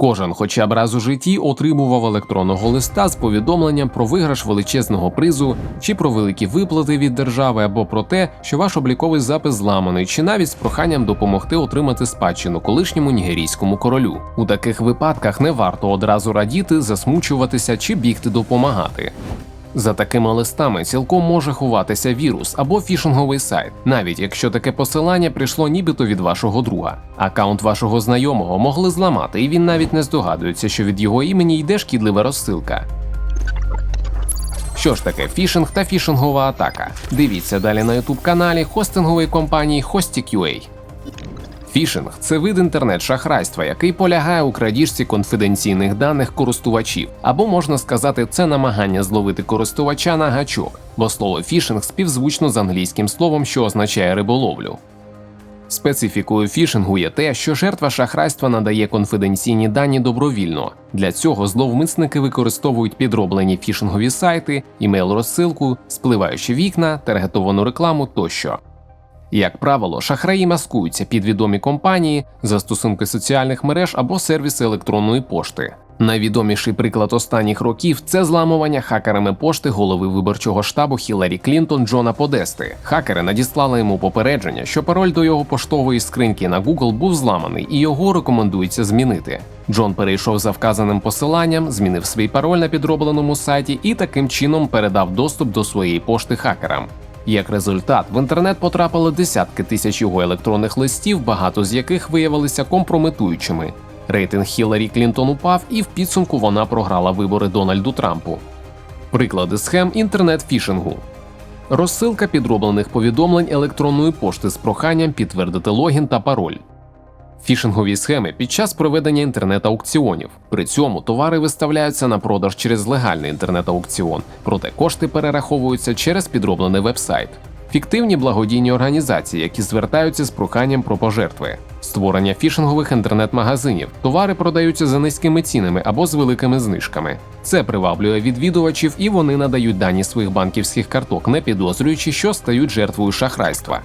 Кожен, хоча б раз у житті, отримував електронного листа з повідомленням про виграш величезного призу, чи про великі виплати від держави, або про те, що ваш обліковий запис зламаний, чи навіть з проханням допомогти отримати спадщину колишньому нігерійському королю. У таких випадках не варто одразу радіти, засмучуватися чи бігти допомагати. За такими листами цілком може ховатися вірус або фішинговий сайт, навіть якщо таке посилання прийшло нібито від вашого друга. Акаунт вашого знайомого могли зламати, і він навіть не здогадується, що від його імені йде шкідлива розсилка. Що ж таке фішинг та фішингова атака? Дивіться далі на youtube каналі хостингової компанії Hostik.ua. Фішинг це вид інтернет-шахрайства, який полягає у крадіжці конфіденційних даних користувачів, або можна сказати, це намагання зловити користувача на гачок, бо слово фішинг співзвучно з англійським словом, що означає риболовлю. Специфікою фішингу є те, що жертва шахрайства надає конфіденційні дані добровільно. Для цього зловмисники використовують підроблені фішингові сайти, імейл-розсилку, спливаючі вікна, таргетовану рекламу тощо. Як правило, шахраї маскуються під відомі компанії, застосунки соціальних мереж або сервіси електронної пошти. Найвідоміший приклад останніх років це зламування хакерами пошти голови виборчого штабу Хіларі Клінтон Джона Подести. Хакери надіслали йому попередження, що пароль до його поштової скриньки на Google був зламаний і його рекомендується змінити. Джон перейшов за вказаним посиланням, змінив свій пароль на підробленому сайті і таким чином передав доступ до своєї пошти хакерам. Як результат, в інтернет потрапили десятки тисяч його електронних листів, багато з яких виявилися компрометуючими. Рейтинг Хіларі Клінтон упав, і в підсумку вона програла вибори Дональду Трампу. Приклади схем інтернет-фішингу. Розсилка підроблених повідомлень електронної пошти з проханням підтвердити логін та пароль. Фішингові схеми під час проведення інтернет-аукціонів. При цьому товари виставляються на продаж через легальний інтернет-аукціон, проте кошти перераховуються через підроблений вебсайт. Фіктивні благодійні організації, які звертаються з проханням про пожертви, створення фішингових інтернет-магазинів. Товари продаються за низькими цінами або з великими знижками. Це приваблює відвідувачів і вони надають дані своїх банківських карток, не підозрюючи, що стають жертвою шахрайства.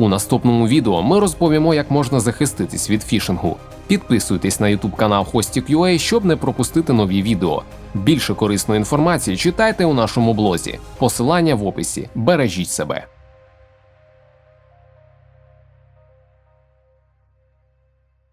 У наступному відео ми розповімо, як можна захиститись від фішингу. Підписуйтесь на YouTube канал Hostik.ua, щоб не пропустити нові відео. Більше корисної інформації читайте у нашому блозі. Посилання в описі. Бережіть себе.